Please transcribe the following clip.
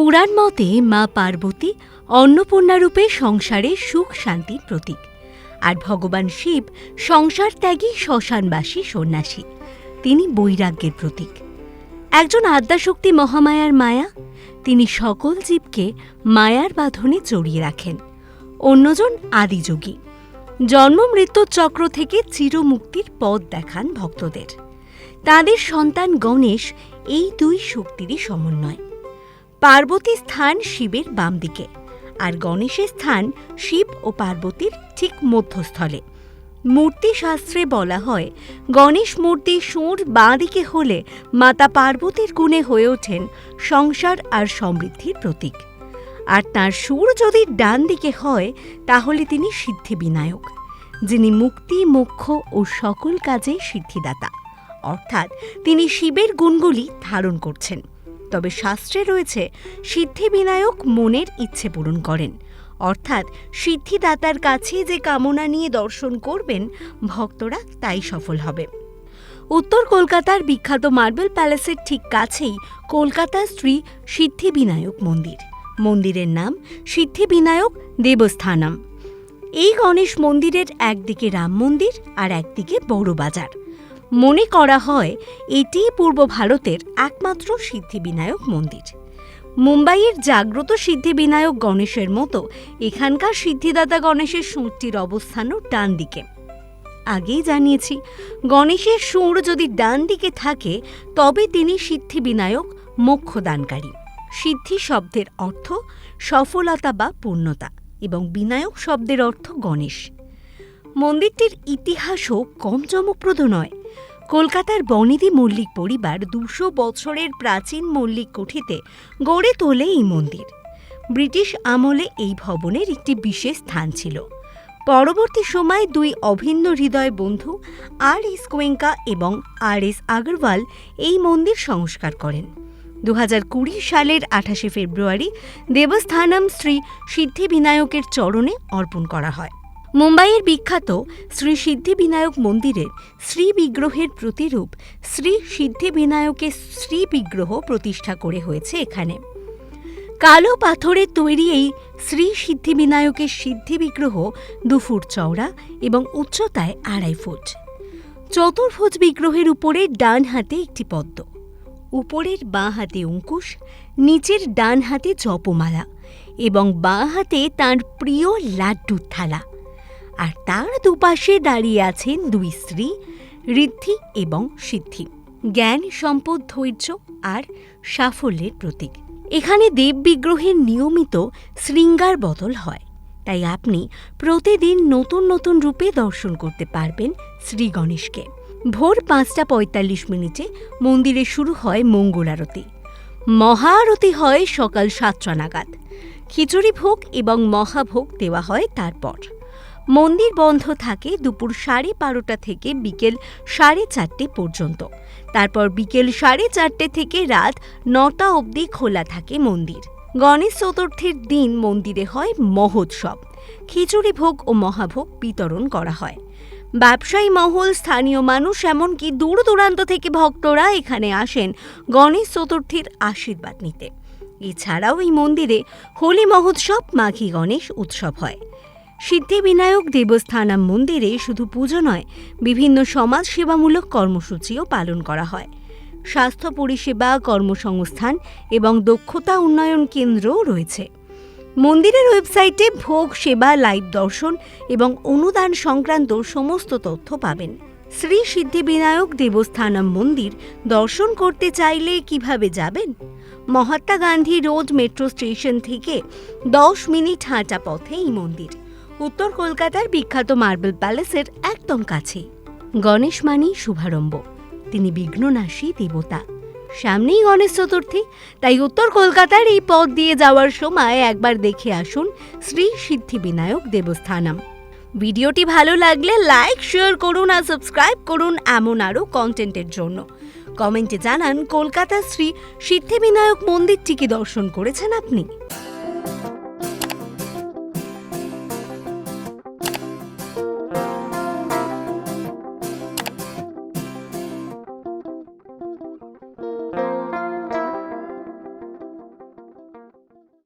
পুরাণ মতে মা পার্বতী অন্নপূর্ণারূপে সংসারে সুখ শান্তির প্রতীক। আর ভগবান শিব সংসার ত্যাগী শ্মশানবাসী সন্ন্যাসী। তিনি বৈরাগ্যের প্রতীক। একজন আদ্যাশক্তি মহামায়ার মায়া, তিনি সকল জীবকে মায়ার বাঁধনে জড়িয়ে রাখেন। অন্যজন আদিযোগী। জন্ম মৃত্যুর চক্র থেকে চিরমুক্তির পথ দেখান ভক্তদের। তাদের সন্তান গণেশ এই দুই শক্তিরই সমন্বয়। পার্বতী স্থান শিবের বাম দিকে, আর গণেশের স্থান শিব ও পার্বতীর ঠিক মধ্যস্থলে। মূর্তি শাস্ত্রে বলা হয়, গণেশ মূর্তি সুর বাঁ দিকে হলে মাতা পার্বতীর গুণে হয়ে ওঠেন সংসার আর সমৃদ্ধির প্রতীক। আর তার সুর যদি ডান দিকে হয়, তাহলে তিনি সিদ্ধি বিনায়ক যিনি মুক্তি, মোক্ষ ও সকল কাজে সিদ্ধিদাতা। অর্থাৎ তিনি শিবের গুণগুলি ধারণ করছেন। তবে শাস্ত্রে রয়েছে সিদ্ধিবিনায়ক মনের ইচ্ছে পূরণ করেন। অর্থাৎ সিদ্ধিদাতার কাছে যে কামনা নিয়ে দর্শন করবেন, ভক্তরা তাই সফল হবে। উত্তর কলকাতার বিখ্যাত মার্বেল প্যালেসের ঠিক কাছেই কলকাতা শ্রী সিদ্ধিবিনায়ক মন্দির। মন্দিরের নাম সিদ্ধিবিনায়ক দেবস্থানম। এই গণেশ মন্দিরের একদিকে রাম মন্দির আর একদিকে বড় বাজার মনে করা হয় এটি পূর্ব ভারতের একমাত্র সিদ্ধিবিনায়ক মন্দির। মুম্বাইয়ের জাগ্রত সিদ্ধিবিনায়ক গণেশের মতো এখানকার সিদ্ধিদাতা গণেশের সুরটির অবস্থানও ডান দিকে আগেই জানিয়েছি, গণেশের সুর যদি ডান দিকে থাকে, তবে তিনি সিদ্ধিবিনায়ক মোক্ষদানকারী। সিদ্ধি শব্দের অর্থ সফলতা বা পূর্ণতা এবং বিনায়ক শব্দের অর্থ গণেশ। মন্দিরটির ইতিহাসও কম চমকপ্রদ নয়। কলকাতার বনেদি মল্লিক পরিবার দুশো বছরের প্রাচীন মল্লিক কুঠিতে গড়ে তোলে এই মন্দির। ব্রিটিশ আমলে এই ভবনের একটি বিশেষ স্থান ছিল। পরবর্তী সময় দুই অভিন্ন হৃদয় বন্ধু আর এস কোয়েঙ্কা এবং আর এস আগরওয়াল এই মন্দির সংস্কার করেন। দু হাজার কুড়ি সালের আঠাশে ফেব্রুয়ারি দেবস্থানম শ্রী সিদ্ধিবিনায়কের চরণে অর্পণ করা হয়। মুম্বাইয়ের বিখ্যাত শ্রী সিদ্ধিবিনায়ক মন্দিরের শ্রী বিগ্রহের প্রতিরূপ শ্রী সিদ্ধিবিনায়কের শ্রী বিগ্রহ প্রতিষ্ঠা করে হয়েছে এখানে। কালো পাথরের তৈরি এই শ্রী সিদ্ধিবিনায়কের সিদ্ধি বিগ্রহ দু ফুট চওড়া এবং উচ্চতায় আড়াই ফুট। চতুর্ভুজ বিগ্রহের উপরে ডান হাতে একটি পদ্ম, উপরের বাঁ হাতে অঙ্কুশ, নিচের ডান হাতে জপমালা এবং বাঁ হাতে তাঁর প্রিয় লাড্ডুর থালা। আর তার দুপাশে দাঁড়িয়ে আছেন দুই স্ত্রী, ঋদ্ধি এবং সিদ্ধি। জ্ঞান, সম্পদ, ধৈর্য আর সাফল্যের প্রতীক। এখানে দেব বিগ্রহের নিয়মিত শৃঙ্গার বদল হয়। তাই আপনি প্রতিদিন নতুন নতুন রূপে দর্শন করতে পারবেন শ্রী গণেশকে। ভোর পাঁচটা পঁয়তাল্লিশ মিনিটে মন্দিরে শুরু হয় মঙ্গল আরতি। মহা আরতি হয় সকাল সাতটা নাগাদ। খিচুড়ি ভোগ এবং মহাভোগ দেওয়া হয় তারপর। মন্দির বন্ধ থাকে দুপুর সাড়ে বারোটা থেকে বিকেল সাড়ে চারটে পর্যন্ত। তারপর বিকেল সাড়ে চারটে থেকে রাত নটা অবধি খোলা থাকে মন্দির। গণেশ চতুর্থীর দিন মন্দিরে হয় মহোৎসব। খিচুড়ি ভোগ ও মহাভোগ বিতরণ করা হয়। ব্যবসায়ী মহল, স্থানীয় মানুষ, এমনকি দূর দূরান্ত থেকে ভক্তরা এখানে আসেন গণেশ চতুর্থীর আশীর্বাদ নিতে। এছাড়াও এই মন্দিরে হোলি মহোৎসব মাঘী গণেশ উৎসব হয়। সিদ্ধিবিনায়ক দেবস্থানাম মন্দিরে শুধু পুজো নয়, বিভিন্ন সমাজ সেবামূলক কর্মসূচিও পালন করা হয়। স্বাস্থ্য পরিষেবা, কর্মসংস্থান এবং দক্ষতা উন্নয়ন কেন্দ্রও রয়েছে। মন্দিরের ওয়েবসাইটে ভোগ, সেবা, লাইভ দর্শন এবং অনুদান সংক্রান্ত সমস্ত তথ্য পাবেন। শ্রী সিদ্ধিবিনায়ক দেবস্থানম মন্দির দর্শন করতে চাইলে কীভাবে যাবেন? Mahatma Gandhi road metro station থেকে দশ মিনিট হাঁটা পথে এই মন্দির। উত্তর কলকাতার বিখ্যাত মার্বেল প্যালেসের একদম কাছেই গণেশ মানি শুভারম্ভ। তিনি বিঘ্ননাশী দেবতা। সামনেই গণেশ চতুর্থী, তাই উত্তর কলকাতার এই পথ দিয়ে যাওয়ার সময় একবার দেখে আসুন শ্রী সিদ্ধিবিনায়ক দেবস্থানম। ভিডিওটি ভালো লাগলে লাইক, শেয়ার করুন আর সাবস্ক্রাইব করুন এমন আরও কন্টেন্টের জন্য। কমেন্টে জানান, কলকাতার শ্রী সিদ্ধিবিনায়ক মন্দিরটি কি দর্শন করেছেন আপনি?